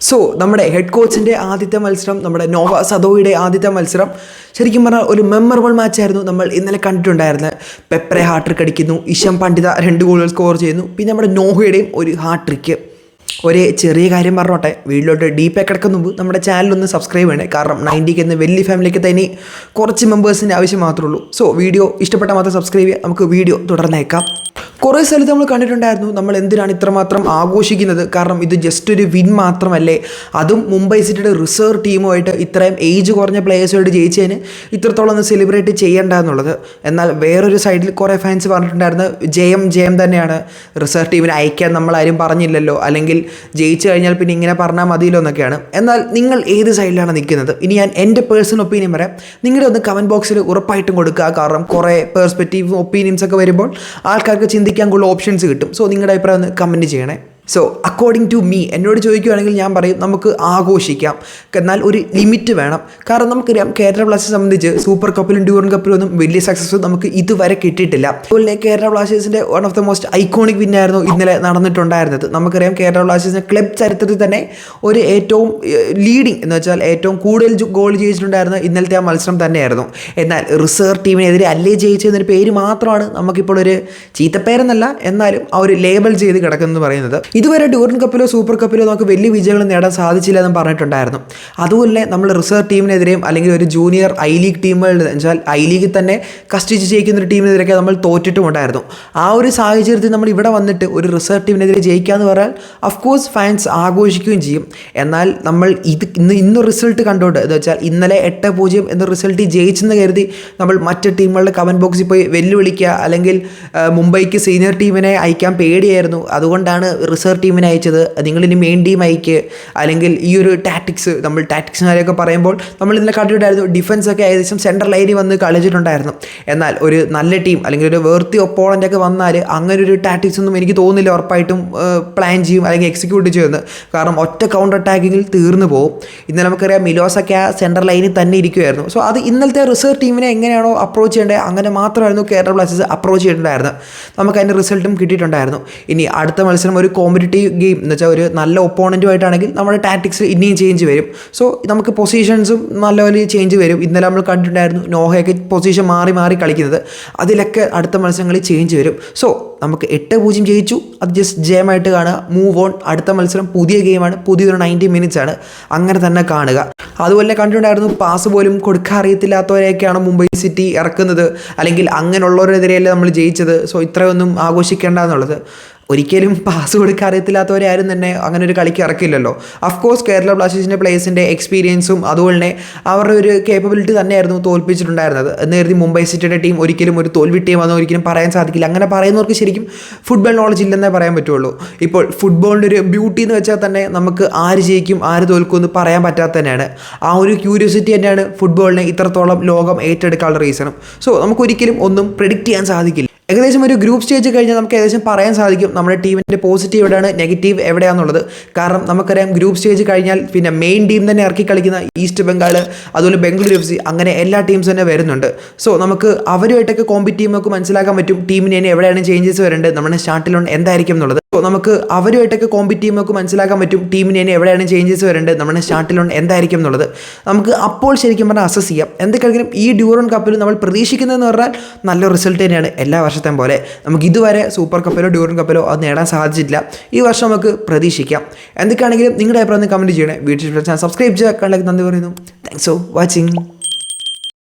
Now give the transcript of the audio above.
So നമ്മുടെ head കോച്ചിന്റെ ആദ്യത്തെ മത്സരം നമ്മുടെ നോവ സദോയുടെ ആദ്യത്തെ മത്സരം ശരിക്കും പറഞ്ഞാൽ ഒരു മെമ്മറബിൾ മാച്ചായിരുന്നു നമ്മൾ ഇന്നലെ കണ്ടിട്ടുണ്ടായിരുന്നത്. പെപ്രെ ഹാട്രിക് അടിക്കുന്നു ഇഷം പണ്ഡിത രണ്ട് ഗോളുകൾ സ്കോർ ചെയ്യുന്നു പിന്നെ നമ്മുടെ നോഹയുടെയും ഒരു ഹാട്രിക്ക് ഒരേ ചെറിയ കാര്യം പറഞ്ഞോട്ടെ വീട്ടിലോട്ട് ഡീപ്പ് കിടക്കുന്ന മുമ്പ് നമ്മുടെ ചാനലൊന്ന് സബ്സ്ക്രൈബ് ചെയ്യണേ കാരണം നയന്റിക്ക് എന്ന വലിയ ഫാമിലിക്ക് തന്നെ കുറച്ച് മെമ്പേഴ്സിന്റെ ആവശ്യം മാത്രമേ ഉള്ളൂ. സോ വീഡിയോ ഇഷ്ടപ്പെട്ടാൽ മാത്രം സബ്സ്ക്രൈബ് ചെയ്യുക നമുക്ക് വീഡിയോ തുടർന്നേക്കാം കുറേ സ്ഥലത്ത് നമ്മൾ കണ്ടിട്ടുണ്ടായിരുന്നു നമ്മൾ എന്തിനാണ് ഇത്രമാത്രം ആഘോഷിക്കുന്നത്? കാരണം ഇത് ജസ്റ്റ് ഒരു വിൻ മാത്രമല്ലേ? അതും മുംബൈ സിറ്റിയുടെ റിസർവ് ടീമുമായിട്ട് ഇത്രയും ഏജ് കുറഞ്ഞ പ്ലേയേഴ്സുമായിട്ട് ജയിച്ചതിന് ഇത്രത്തോളം ഒന്ന് സെലിബ്രേറ്റ് ചെയ്യേണ്ട എന്നുള്ളത് എന്നാൽ വേറൊരു സൈഡിൽ കുറേ ഫാൻസ് പറഞ്ഞിട്ടുണ്ടായിരുന്നു ജയം ജയം തന്നെയാണ്. റിസർവ് ടീമിനെ അയക്കാൻ നമ്മൾ ആരും പറഞ്ഞില്ലല്ലോ. അല്ലെങ്കിൽ ജയിച്ചു കഴിഞ്ഞാൽ പിന്നെ ഇങ്ങനെ പറഞ്ഞാൽ മതിയല്ലോ എന്നൊക്കെയാണ്. എന്നാൽ നിങ്ങൾ ഏത് സൈഡിലാണ് നിൽക്കുന്നത്? ഇനി ഞാൻ എന്റെ പേഴ്സണൽ ഒപ്പീനിയൻ പറയാം നിങ്ങളുടെ ഒന്ന് കമന്റ് ബോക്സിൽ ഉറപ്പായിട്ടും കൊടുക്കുക. കാരണം കുറേ പേഴ്സ്പെക്റ്റീവ് ഒപ്പീനിയൻസ് ഒക്കെ വരുമ്പോൾ ആൾക്കാർക്ക് ചിന്തിക്കാൻ കൂടുതൽ ഓപ്ഷൻസ് കിട്ടും. സോ നിങ്ങളുടെ അഭിപ്രായം ഒന്ന് കമന്റ് ചെയ്യണേ. സോ അക്കോർഡിംഗ് ടു മീ എന്നോട് ചോദിക്കുകയാണെങ്കിൽ ഞാൻ പറയും നമുക്ക് ആഘോഷിക്കാം. എന്നാൽ ഒരു ലിമിറ്റ് വേണം. കാരണം നമുക്കറിയാം കേരള ബ്ലാസ്റ്റേഴ്സ് സംബന്ധിച്ച് സൂപ്പർ കപ്പിലും ഡ്യൂറൻ കപ്പിലും ഒന്നും വലിയ സക്സസ് നമുക്ക് ഇതുവരെ കിട്ടിയിട്ടില്ല. അതുപോലെ കേരള ബ്ലാസ്റ്റേഴ്സിന്റെ one of the most iconic വിന്നായിരുന്നു ഇന്നലെ നടന്നിട്ടുണ്ടായിരുന്നത്. നമുക്കറിയാം കേരള ബ്ലാസ്റ്റേഴ്സിന്റെ ക്ലബ് ചരിത്രത്തിൽ തന്നെ ഒരു ഏറ്റവും ലീഡിങ് എന്ന് വെച്ചാൽ ഏറ്റവും കൂടുതൽ ഗോൾ ജയിച്ചിട്ടുണ്ടായിരുന്ന ഇന്നലത്തെ ആ മത്സരം തന്നെയായിരുന്നു. എന്നാൽ റിസർവ് ടീമിനെതിരെ അല്ലേ ജയിച്ചതെന്നൊരു പേര് മാത്രമാണ് നമുക്കിപ്പോൾ ഒരു ചീത്തപ്പേരെന്നല്ല എന്നാലും ആ ഒരു ലേബൽ ചെയ്ത് കിടക്കുന്നത് പറയുന്നത്. ഇതുവരെ ടൂറിൻ കപ്പിലോ സൂപ്പർ കപ്പിലോ നമുക്ക് വലിയ വിജയങ്ങൾ നേടാൻ സാധിച്ചില്ല എന്ന് പറഞ്ഞിട്ടുണ്ടായിരുന്നു. അതുപോലെ നമ്മൾ റിസർവ് ടീമിനെതിരെയും അല്ലെങ്കിൽ ഒരു ജൂനിയർ ഐ ലീഗ് ടീമുകളുടെ എന്ന് വെച്ചാൽ ഐ ലീഗിൽ തന്നെ കഷ്ടിച്ച് ജയിക്കുന്ന ഒരു ടീമിനെതിരെയൊക്കെ നമ്മൾ തോറ്റിട്ടുമുണ്ടായിരുന്നു. ആ ഒരു സാഹചര്യത്തിൽ നമ്മൾ ഇവിടെ വന്നിട്ട് ഒരു റിസർവ് ടീമിനെതിരെ ജയിക്കാന്ന് പറഞ്ഞാൽ അഫ്കോഴ്സ് ഫാൻസ് ആഘോഷിക്കുകയും ചെയ്യും. എന്നാൽ നമ്മൾ ഇത് ഇന്ന് ഇന്ന് റിസൾട്ട് കണ്ടോണ്ട് എന്ന് വെച്ചാൽ ഇന്നലെ എട്ട് പൂജ്യം എന്ന റിസൾട്ട് ജയിച്ചെന്ന് കരുതി നമ്മൾ മറ്റ് ടീമുകളുടെ കമന്റ് ബോക്സിൽ പോയി വെല്ലുവിളിക്കുക അല്ലെങ്കിൽ മുംബൈക്ക് സീനിയർ ടീമിനെ അയക്കാൻ പേടിയായിരുന്നു. അതുകൊണ്ടാണ് റിസർവ് ടീമിനെ അയച്ചത്. നിങ്ങളിന്റെ മെയിൻ ടീം അയക്ക്. അല്ലെങ്കിൽ ഈ ഒരു ടാറ്റിക്സ് നമ്മൾ ടാറ്റിക്സിനാരെയൊക്കെ പറയുമ്പോൾ നമ്മൾ ഇതിനെ ഡിഫൻസ് ഒക്കെ ഏകദേശം സെൻട്രൽ ലൈനിൽ വന്ന് കളിച്ചിട്ടുണ്ടായിരുന്നു. എന്നാൽ ഒരു നല്ല ടീം അല്ലെങ്കിൽ ഒരു വേർത്തി ഒപ്പോളന്റെ ഒക്കെ വന്നാൽ അങ്ങനെ ഒരു ടാറ്റിക്സ് ഒന്നും എനിക്ക് തോന്നുന്നില്ല ഉറപ്പായിട്ടും പ്ലാൻ ചെയ്യും അല്ലെങ്കിൽ എക്സിക്യൂട്ട് ചെയ്യുമെന്ന് കാരണം ഒറ്റ കൗണ്ടർ അറ്റാക്കിങ്ങിൽ തീർന്നു പോകും ഇന്നലെ നമുക്കറിയാം മിലോസൊക്കെ ആ സെൻട്രൽ ലൈനിൽ തന്നെ ഇരിക്കുമായിരുന്നു സോ അത് ഇന്നലത്തെ റിസർവ് ടീമിനെ എങ്ങനെയാണോ അപ്രോച്ച് ചെയ്യേണ്ടത് അങ്ങനെ മാത്രമായിരുന്നു കേരള ബ്ലാസ്റ്റേഴ്സ് അപ്രോച്ച് ചെയ്തിട്ടുണ്ടായിരുന്നത്. നമുക്ക് അതിന്റെ റിസൾട്ടും കിട്ടിയിട്ടുണ്ടായിരുന്നു. ഇനി അടുത്ത മത്സരം ഒരു കോമ്പറ്റീവ് ഗെയിം എന്ന് വെച്ചാൽ ഒരു നല്ല ഒപ്പോണന്റുമായിട്ടാണെങ്കിൽ നമ്മുടെ ടാറ്റിക്സ് ഇനിയും ചേഞ്ച് വരും. സോ നമുക്ക് പൊസിഷൻസും നല്ല നല്ലപോലെ ചേഞ്ച് വരും. ഇന്നലെ നമ്മൾ കണ്ടിട്ടുണ്ടായിരുന്നു നോഹയൊക്കെ പൊസിഷൻ മാറി മാറി കളിക്കുന്നത്. അതിലൊക്കെ അടുത്ത മത്സരങ്ങളിൽ ചേഞ്ച് വരും. സോ നമുക്ക് എട്ട് പൂജ്യം ജയിച്ചു. അത് ജസ്റ്റ് ജയമായിട്ട് കാണുക. മൂവ് ഓൺ അടുത്ത മത്സരം പുതിയ ഗെയിമാണ് പുതിയൊരു നയന്റി മിനിറ്റ്സ് ആണ്. അങ്ങനെ തന്നെ കാണുക. അതുപോലെ കണ്ടിട്ടുണ്ടായിരുന്നു പാസ് പോലും കൊടുക്കാൻ അറിയത്തില്ലാത്തവരെയൊക്കെയാണ് മുംബൈ സിറ്റി ഇറക്കുന്നത്. അല്ലെങ്കിൽ അങ്ങനെയുള്ളവരെതിരെയല്ലേ നമ്മൾ ജയിച്ചത്. സോ ഇത്രയൊന്നും ആഘോഷിക്കേണ്ട എന്നുള്ളത്. ഒരിക്കലും പാസ് കൊടുക്കാൻ അറിയത്തില്ലാത്തവരെ ആരും തന്നെ അങ്ങനെ ഒരു കളിക്ക് ഇറക്കില്ലല്ലോ. അഫ്കോഴ്സ് കേരള ബ്ലാസ്റ്റേഴ്സിന്റെ പ്ലേയേഴ്സിന്റെ എക്സ്പീരിയൻസും അതുപോലെ തന്നെ അവരുടെ ഒരു കേപ്പബിലിറ്റി തന്നെയായിരുന്നു തോൽപ്പിച്ചിട്ടുണ്ടായിരുന്നത്. എന്ന് കരുതി മുംബൈ സിറ്റിയുടെ ടീം ഒരിക്കലും ഒരു തോൽവി ടീമാണെന്ന് ഒരിക്കലും പറയാൻ സാധിക്കില്ല. അങ്ങനെ പറയുന്നവർക്ക് ശരിക്കും ഫുട്ബോൾ നോളജ് ഇല്ലെന്നേ പറയാൻ പറ്റുള്ളൂ. ഇപ്പോൾ ഫുട്ബോളിന്റെ ഒരു ബ്യൂട്ടി എന്ന് വെച്ചാൽ തന്നെ നമുക്ക് ആര് ജയിക്കും ആര് തോൽക്കും എന്ന് പറയാൻ പറ്റാത്ത തന്നെയാണ്. ആ ഒരു ക്യൂരിയോസിറ്റി തന്നെയാണ് ഫുട്ബോളിനെ ഇത്രത്തോളം ലോകം ഏറ്റെടുക്കാനുള്ള റീസണും സോ നമുക്കൊരിക്കലും ഒന്നും പ്രിഡിക്റ്റ് ചെയ്യാൻ സാധിക്കില്ല. ഏകദേശം ഒരു ഗ്രൂപ്പ് സ്റ്റേജ് കഴിഞ്ഞാൽ നമുക്ക് ഏകദേശം പറയാൻ സാധിക്കും നമ്മുടെ ടീമിന്റെ പോസിറ്റീവ് എവിടെയാണ് നെഗറ്റീവ് എവിടെയാണെന്നുള്ളത് കാരണം നമുക്കറിയാം ഗ്രൂപ്പ് സ്റ്റേജ് കഴിഞ്ഞാൽ പിന്നെ മെയിൻ ടീം തന്നെ ഇറക്കി കളിക്കുന്ന ഈസ്റ്റ് ബംഗാൾ അതുപോലെ ബംഗളൂരു എഫ് സി അങ്ങനെ എല്ലാ ടീംസ് തന്നെ വരുന്നുണ്ട്. സോ നമുക്ക് അവരുമായിട്ടൊക്കെ കോമ്പറ്റ് ചെയ്യുമ്പോൾ മനസ്സിലാക്കാൻ പറ്റും. ടീമിന് ഇനി എവിടെയാണ് ചേഞ്ചസ് വരേണ്ടത്? നമ്മുടെ സ്റ്റാർട്ടിലുണ്ട് എന്തായിരിക്കും എന്നുള്ളത്. നമുക്ക് അവരുമായിട്ടൊക്കെ കോമ്പറ്റ് ചെയ്യുമ്പോൾ മനസ്സിലാക്കാൻ പറ്റും ടീമിന് ഇനി എവിടെയാണ് ചേഞ്ചസ് വരേണ്ടത് നമ്മുടെ സ്റ്റാർട്ടിലുണ്ട് എന്തായിരിക്കും എന്നുള്ളത്. നമുക്ക് അപ്പോൾ ശരിക്കും പറഞ്ഞാൽ അസസ് ചെയ്യാം. എന്തൊക്കെയാണെങ്കിലും ഈ ഡ്യൂറോൺ കപ്പിൽ നമ്മൾ പ്രതീക്ഷിക്കുന്നതെന്ന് പറഞ്ഞാൽ നല്ല റിസൾട്ട് തന്നെയാണ് എല്ലാ വർഷത്തെ പോലെ. നമുക്ക് ഇതുവരെ സൂപ്പർ കപ്പിലോ ഡ്യൂറോൺ കപ്പിലോ അത് നേടാൻ സാധിച്ചിട്ടില്ല. ഈ വർഷം നമുക്ക് പ്രതീക്ഷിക്കാം. എന്തൊക്കെയാണെങ്കിലും നിങ്ങളുടെ അഭിപ്രായം കമന്റ് ചെയ്യണേ. വീട്ടിൽ സബ്സ്ക്രൈബ് ചെയ്യാൻ കണ്ടെങ്കിൽ നന്ദി പറയുന്നു. Thanks for watching